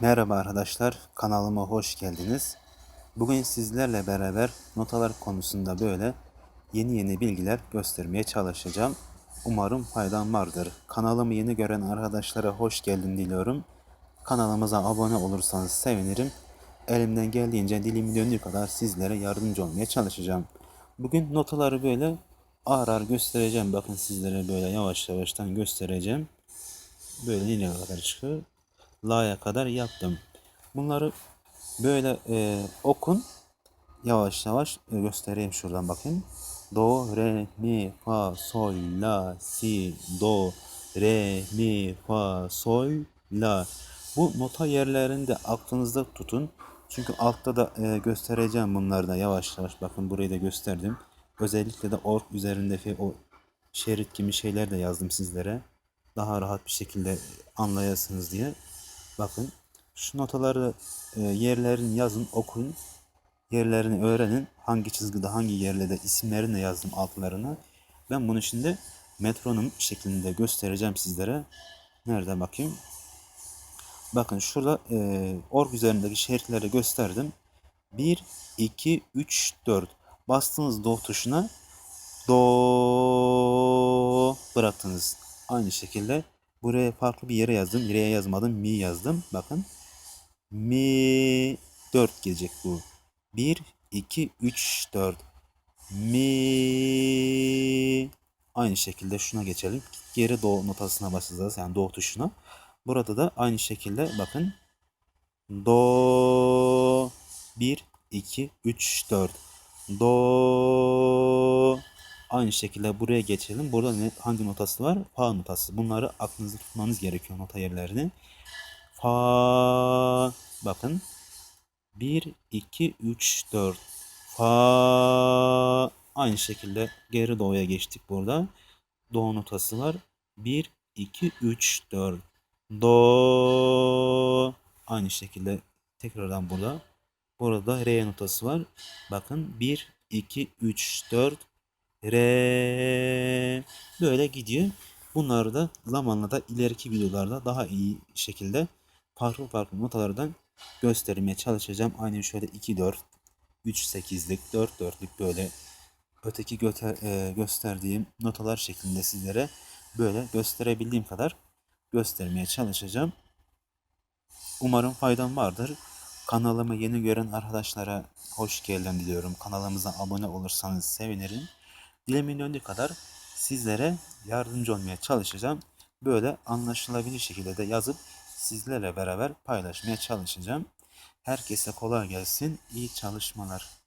Merhaba arkadaşlar, kanalıma hoş geldiniz. Bugün sizlerle beraber notalar konusunda böyle yeni yeni bilgiler göstermeye çalışacağım. Umarım faydan vardır. Kanalımı yeni gören arkadaşlara hoş geldin diliyorum. Kanalımıza abone olursanız sevinirim. Elimden geldiğince dilimin döndüğü kadar sizlere yardımcı olmaya çalışacağım. Bugün notaları böyle ağır ağır göstereceğim. Bakın sizlere böyle yavaş yavaştan göstereceğim. Böyle nereye kadar çıkıyor? La'ya kadar yaptım. Bunları böyle e, okun. Yavaş yavaş e, göstereyim şuradan bakın. Do, re, mi, fa, sol, la, si, do, re, mi, fa, sol, la. Bu nota yerlerini de aklınızda tutun. Çünkü altta da e, göstereceğim bunları da yavaş yavaş. Bakın burayı da gösterdim. Özellikle de ork üzerindeki o şerit gibi şeyler de yazdım sizlere. Daha rahat bir şekilde anlayasınız diye. Bakın şu notaları e, yerlerini yazın okuyun. Yerlerini öğrenin. Hangi çizgide hangi yerlerde isimlerini de yazdım altlarına. Ben bunu şimdi metronom şeklinde göstereceğim sizlere. Nerede bakayım? Bakın şurada e, org üzerindeki şeritleri gösterdim. 1, 2, 3, 4. Bastığınız do tuşuna do bıraktınız. Aynı şekilde buraya farklı bir yere yazdım. Nereye yazmadım. Mi yazdım. Bakın. Mi 4 gelecek bu. 1, 2, 3, 4. Mi Aynı şekilde şuna geçelim. Geri do notasına basacağız. Yani do tuşuna. Burada da aynı şekilde bakın. Do 1, 2, 3, 4. Do Aynı şekilde buraya geçelim. Burada ne, hangi notası var? Fa notası. Bunları aklınızda tutmanız gerekiyor nota yerlerini. Fa bakın. 1, 2, 3, 4. Fa aynı şekilde geri do'ya geçtik burada. Do notası var. 1, 2, 3, 4. Do aynı şekilde tekrardan burada. Burada re notası var. Bakın 1, 2, 3, 4. Re böyle gidiyor. Bunları da zamanla da ileriki videolarda daha iyi şekilde farklı farklı notalardan göstermeye çalışacağım. Aynı şöyle 2 4 3 8'lik 4 4'lük böyle öteki göte, e, gösterdiğim notalar şeklinde sizlere böyle gösterebildiğim kadar göstermeye çalışacağım. Umarım faydan vardır. Kanalımı yeni gören arkadaşlara hoş geldin diliyorum. Kanalımıza abone olursanız sevinirim. Dilimin döndüğü kadar sizlere yardımcı olmaya çalışacağım. Böyle anlaşılabilir şekilde de yazıp sizlerle beraber paylaşmaya çalışacağım. Herkese kolay gelsin. İyi çalışmalar.